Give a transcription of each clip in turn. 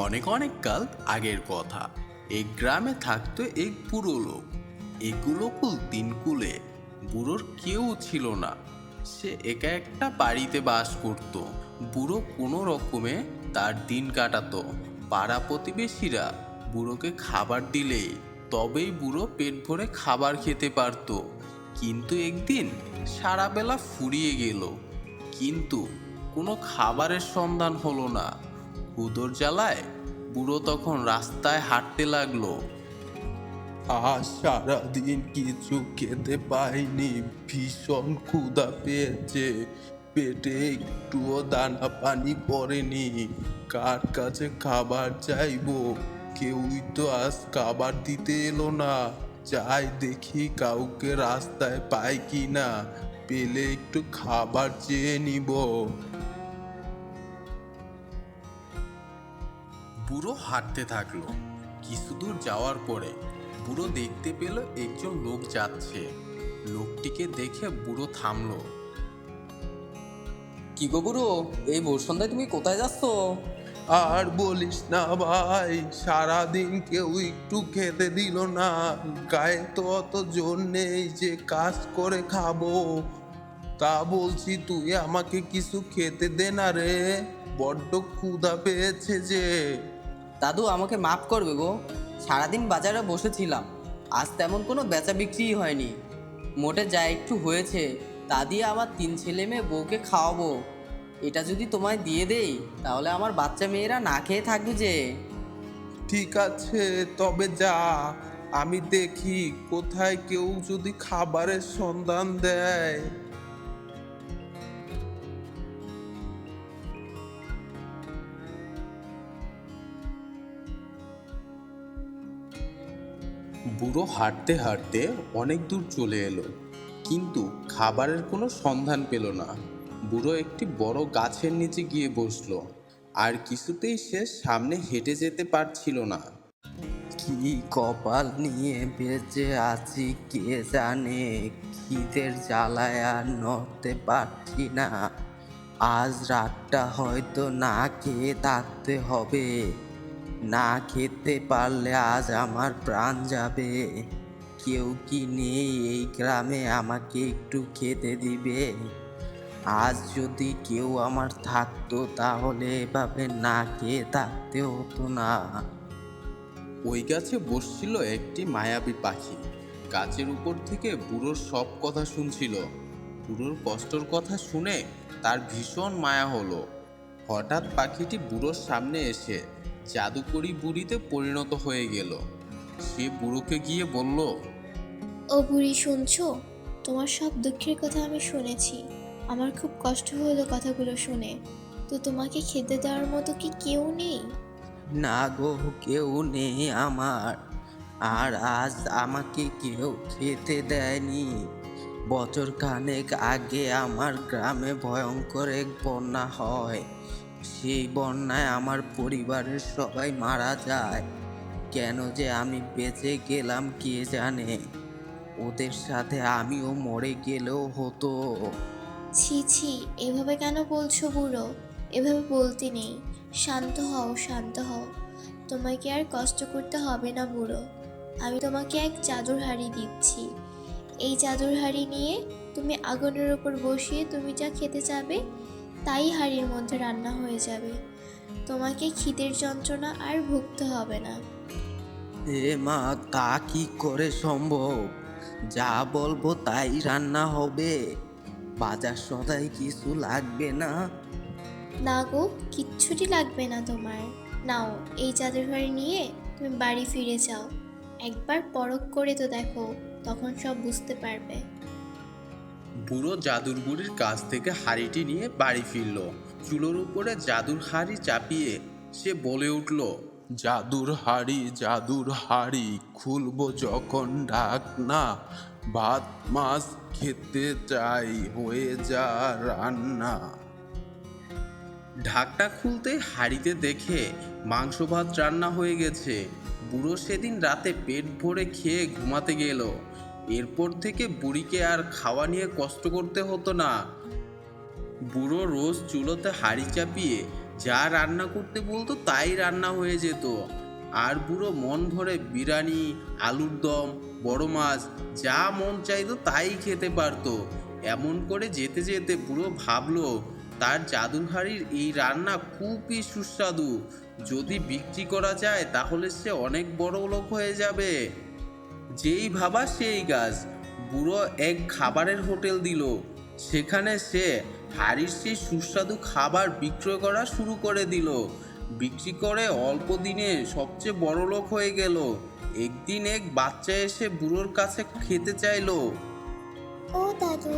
অনেক অনেক কাল আগের কথা। এই গ্রামে থাকতো এক বুড়ো লোক। এগুলো কুল তিন কুলে। বুড়োর কেউ ছিল না। সে একা একটা বাড়িতে বাস করত। বুড়ো কোনো রকমে তার দিন কাটাতো। পাড়া প্রতিবেশীরা বুড়োকে খাবার দিলেই তবেই বুড়ো পেট ভরে খাবার খেতে পারতো। কিন্তু একদিন সারা বেলা ফুরিয়ে গেল। কিন্তু কোনো খাবারের সন্ধান হলো না। হুদোর জ্বালায়, বুড়ো তখন রাস্তায় হাঁটতে লাগল। আজ সারাদিন কিছু খেতে পাইনি, ভীষণ ক্ষুধা পেয়েছে। পেটে একটুও দানা পানি পড়েনি। কার কাছে খাবার চাইব? কেউই তো আজ খাবার দিতে এলো না। যাই দেখি কাউকে রাস্তায় পাই কি না পেলে একটু খাবার চেয়ে নিব। বুড়ো হাঁটতে থাকল। কিছু দূর যাওয়ার পরে বুড়ো দেখতে পেল একজন লোক যাচ্ছে। লোকটিকে দেখে বুড়ো থামলো। কি গো বুড়ো এই ভোর সন্ধ্যায় তুমি কোথায় যাচ্ছ? আর বলিস না ভাই সারাদিন কেউ একটু খেতে দিল না। গায়ে তো অত জোর নেই যে কাজ করে খাব। তা বলছি তুই আমাকে কিছু খেতে দে না রে। বড্ড ক্ষুধা পেয়েছে যে। দাদু আমাকে মাফ করবে গো। সারাদিন বাজারে বসেছিলাম। আজ তেমন কোনো বেচা বিক্রি হয়নি। মোটে যা একটু হয়েছে, তা দিয়ে আমার তিন ছেলে মেয়ে বউকে খাওয়াবো। এটা যদি তোমায় দিয়ে দেই, তাহলে আমার বাচ্চা মেয়েরা না খেয়ে থাকবে যে। ঠিক আছে, তবে যা। আমি দেখি কোথায় কেউ যদি খাবারের সন্ধান দেয়। বুড়ো হাঁটতে হাঁটতে অনেক দূর চলে এলো, কিন্তু খাবারের কোনো সন্ধান পেল না। বুড়ো একটি বড় গাছের নিচে গিয়ে বসল, আর কিছুতেই সে সামনে হেঁটে যেতে পারছিল না। কি কপাল নিয়ে বেঁচে আছি কে জানে? খিদের জ্বালায় আর নড়তে পারছি না। আজ রাতটা হয়তো না খেয়ে থাকতে হবে। না খেতে পারলে আজ আমার প্রাণ যাবে। কেউ কি নেই এই গ্রামে আমাকে একটু খেতে দিবে? আজ যদি কেউ আমার থাকতো তাহলে এভাবে না খেয়ে থাকতে হতো না। ওই গাছে বসছিল একটি মায়াবী পাখি। গাছের উপর থেকে বুড়োর সব কথা শুনছিল। বুড়োর কষ্টর কথা শুনে তার ভীষণ মায়া হলো। হঠাৎ পাখিটি বুড়োর সামনে এসে জাদুকরি বুড়িতে পরিণত হয়ে গেল। সে বুড়োকে গিয়ে বলল ও বুড়ি শুনছো? তোমার সব দুঃখের কথা আমি শুনেছি। আমার খুব কষ্ট হলো কথাগুলো শুনে। তো তোমাকে খেতে দেওয়ার মতো কি কেউ নেই? না গো কেউ নেই আমার। আর আজ আমাকে কেউ খেতে দেয়নি। বছর খানেক আগে আমার গ্রামে ভয়ঙ্কর এক বন্যা হয়। সেই বন্যায় আমার পরিবারের সবাই মারা যায়। কেন যে আমি বেঁচে গেলাম কে জানে? ওদের সাথে আমিও মরে গেলেও হতো। ছি ছি, এভাবে কেন বলছো বুড়ো? এভাবে বলতে নেই। শান্ত হও শান্ত হও। তোমাকে আর কষ্ট করতে হবে না বুড়ো? আমি তোমাকে এক চাদর হাড়ি দিচ্ছি। এই চাদর হাড়ি নিয়ে তুমি আগুনের ওপর বসিয়ে তুমি যা খেতে চাবে তাই হাড়ির মধ্যে রান্না হয়ে যাবে। তোমাকে খিদের যন্ত্রণা আর ভুগতে হবে না। এ মা তা কি করে সম্ভব? যা বলব তাই রান্না হবে। বাজার সদাই কিছু লাগবে না। না গো কিচ্ছুটি লাগবে না তোমার। নাও এই চাদর হাড়ি নিয়ে তুমি বাড়ি ফিরে যাও। একবার পরখ করে তো দেখো তখন সব বুঝতে পারবে। বুড়ো জাদুর বুড়ির কাছ থেকে হাড়িটি নিয়ে বাড়ি ফিরল। চুলোর উপরে জাদুর হাড়ি চাপিয়ে সে বলে উঠল, জাদুর হাড়ি জাদুর হাড়ি, খুলবো যখন ডাক না ভাত, মাছ খেতে চাই, হয়ে যা রান্না। ঢাকটা খুলতে হাড়িতে দেখে মাংস ভাত রান্না হয়ে গেছে। বুড়ো সেদিন রাতে পেট ভরে খেয়ে ঘুমাতে গেল। এরপর থেকে বুড়িকে আর খাওয়া নিয়ে কষ্ট করতে হতো না। বুড়ো রোজ চুলোতে হাড়ি চাপিয়ে যা রান্না করতে বলতো তাই রান্না হয়ে যেত। আর বুড়ো মন ভরে বিরিয়ানি, আলুর দম, বড় মাছ, যা মন চাইতো তাই খেতে পারতো। এমন করে যেতে যেতে বুড়ো ভাবলো, তার জাদুর হাড়ির এই রান্না খুবই সুস্বাদু। যদি বিক্রি করা যায় তাহলে সে অনেক বড় লোক হয়ে যাবে। যেই ভাবা সেই গাছ। বুড়ো এক খাবারের হোটেল দিল। সেখানে সে হাড়ির সেই সুস্বাদু খাবার বিক্রয় করা শুরু করে দিল। বিক্রি করে অল্প দিনে সবচেয়ে বড় লোক হয়ে গেল। একদিন এক বাচ্চা এসে বুড়োর কাছে খেতে চাইলো। ও দাদু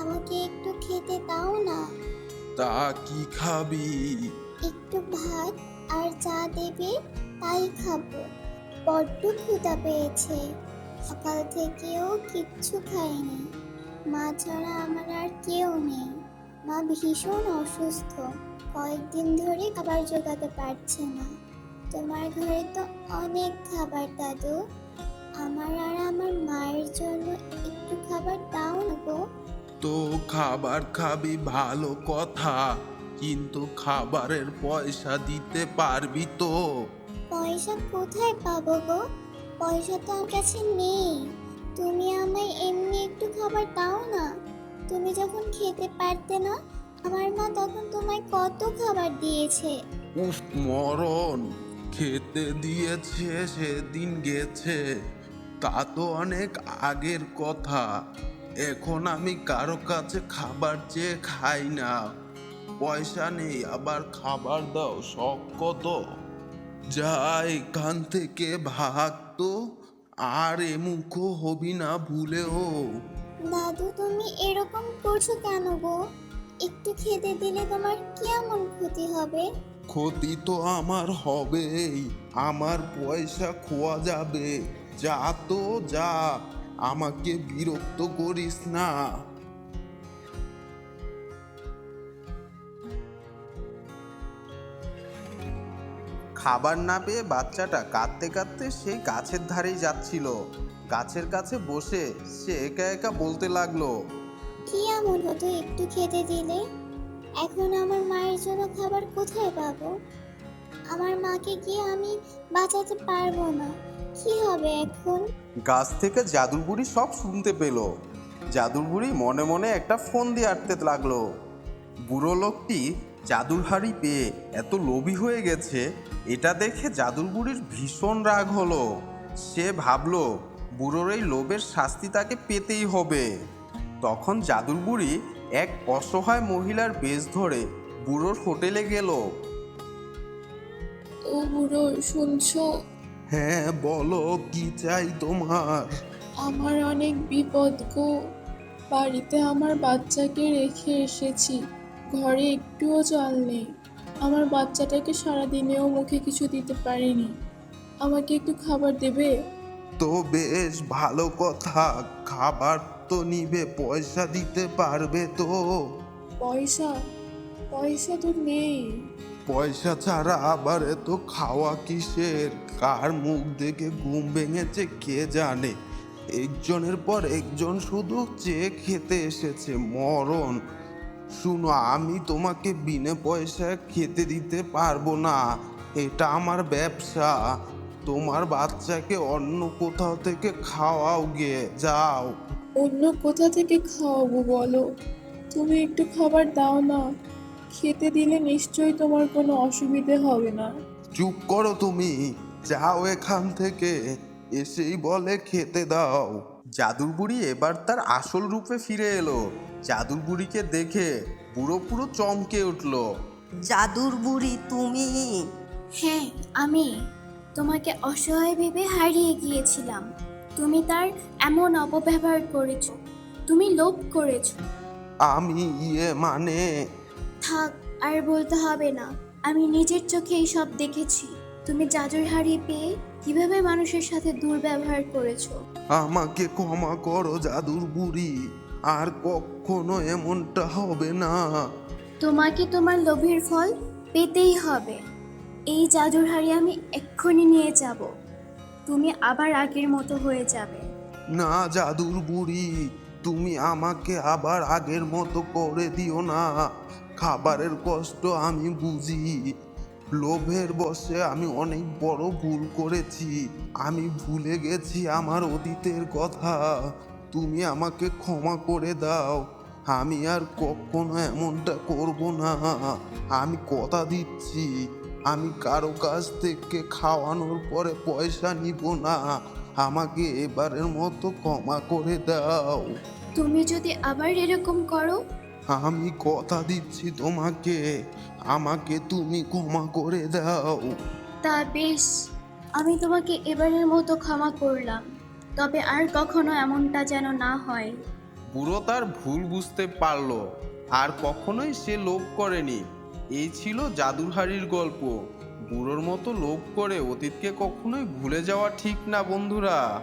আমাকে একটু খেতে দাও না। তা কি খাবি? একটু ভাত আর চা দেবে তাই খাব। বড্ড ক্ষুধা পেয়েছে। সকাল থেকেও কিচ্ছু খাইনি। মা ছাড়া আমার আর কেউ নেই। মা ভীষণ অসুস্থ। কয়েকদিন ধরে খাবার জোগাতে পারছে না। তোমার ঘরে তো অনেক খাবার দাদু। আমার আর আমার মায়ের জন্য একটু খাবার দাও না গো। তো খাবার খাবি ভালো কথা কিন্তু খাবারের পয়সা দিতে পারবি তো? পয়সা কোথায় পাবো গো? পয়সা তো আমার কাছে নেই। তুমি আমায় এমনি একটু খাবার দাও না। তুমি যখন খেতে পারতে না, আমার মা তখন তোমায় কত খাবার দিয়েছে। উফ, মরণ। খেতে দিয়েছে, সেদিন গেছে। তা তো অনেক আগের কথা। এখন আমি কারও কাছে খাবার চেয়ে খাই না। পয়সা নেই, আবার খাবার দাও, শখ কত। যা এখান থেকে ভাগ তো আর এমুখো হবি না ভুলেও। দাদু তুমি এরকম করছ কেন গো? একটু খেতে দিলে তোমার কেমন ক্ষতি হবে? ক্ষতি তো আমার হবেই আমার পয়সা খোয়া যাবে। যা তো যা আমাকে বিরক্ত করিস না। খাবার না পেয়ে বাচ্চাটা কাঁদতে কাঁদতে সেই গাছের ধারেই যাচ্ছিল। গাছের কাছে বসে সে একা একা বলতে লাগল কি এমন হতো একটু খেতে দিলে? এখন আমার মায়ের জন্য খাবার কোথায় পাবো? আমার মাকে গিয়ে আমি বাঁচাতে পারব না। কি হবে এখন? গাছ থেকে জাদুর বুড়ি সব শুনতে পেল। জাদুর বুড়ি মনে মনে একটা ফোন দিয়ে আটতে লাগল। বুড়ো লোকটি জাদুর হাড়ি পেয়ে এত লোভী হয়ে গেছে এটা দেখে জাদুর বুড়ির ভীষণ রাগ হলো। সে ভাবলো বুড়োর এই লোভের শাস্তি তাকে পেতেই হবে। তখন জাদুর বুড়ি এক অসহায় মহিলার বেশ ধরে বুড়োর হোটেলে গেল। ও বুড়ো শুনছো? হ্যাঁ বলো কি চাই তোমার? আমার অনেক বিপদ গো। বাড়িতে আমার বাচ্চাকে রেখে এসেছি। ঘরে একটুও জল নেই। আমার বাচ্চাটাকে সারাদিনেও মুখে কিছু দিতে পারিনি। আমাকে একটু খাবার দেবে? তো বেশ ভালো কথা। খাবার তো নিবে পয়সা দিতে পারবে তো। পয়সা? পয়সা তো নেই। পয়সা ছাড়া আবার এত খাওয়া কিসের? কার মুখ দেখে ঘুম ভেঙেছে কে জানে? একজনের পর একজন শুধু চেয়ে খেতে এসেছে মরণ। শুনো আমি তোমাকে বিনে পয়সায় খেতে দিতে পারব না। এটা আমার ব্যবসা। তোমার বাচ্চাকে অন্য কোথাও থেকে খাওয়াও গে যাও। অন্য কোথা থেকে খাওয়াবো বলো? তুমি একটু খাবার দাও না। খেতে দিলে নিশ্চয়ই তোমার কোনো অসুবিধে হবে না। চুপ করো তুমি। যাও এখান থেকে। এসেই বলে খেতে দাও। জাদুর বুড়ি এবার তার আসল রূপে ফিরে এলো। জাদুর বুড়িকে দেখে বুড়ো পুরো চমকে উঠল। জাদুর বুড়ি তুমি? হ্যাঁ আমি। তোমাকে অসহায় ভেবে হারিয়ে গিয়েছিলাম। তুমি তার এমন অপব্যবহার করেছ। তুমি লোভ করেছ। আমি ইয়ে মানে থাক আর বলতে হবে না। আমি নিজের চোখে এই সব দেখেছি। তুমি জাদুর হাড়ি পেয়ে কীভাবে মানুষের সাথে দুর্ব্যবহার করেছ? আমাকে ক্ষমা করো জাদুর বুড়ি। আর কখনো এমনটা হবে না। তোমাকে তোমার লোভের ফল পেতেই হবে। এই জাদুর হাড়ি আমি এক্ষুনি নিয়ে যাব। তুমি আবার আগের মতো হয়ে যাবে। না জাদুর বুড়ি তুমি আমাকে আবার আগের মতো করে দিও না। খাবারের কষ্ট আমি বুঝি। লোভের বশে আমি অনেক বড় ভুল করেছি। আমি ভুলে গেছি আমার অতীতের কথা। তুমি আমাকে ক্ষমা করে দাও। আমি আর কখনো এমনটা করব না। আমি কথা দিচ্ছি। আমি কারও কাছ থেকে খাওয়ানোর পরে পয়সা নিব না। আমাকে এবারের মতো ক্ষমা করে দাও। তুমি যদি আবার এরকম করো? আমি কথা দিচ্ছি তোমাকে। আমাকে তুমি ক্ষমা করে দাও। তা বেশ আমি তোমাকে এবারের মতো ক্ষমা করলাম। তবে আর কখনো এমনটা যেন না হয়। বুড়ো তার ভুল বুঝতে পারল আর কখনোই সে লোভ করেনি। এই ছিল জাদুর হাড়ির গল্প। বুড়োর মতো লোভ করে অতীতকে কখনোই ভুলে যাওয়া ঠিক না বন্ধুরা।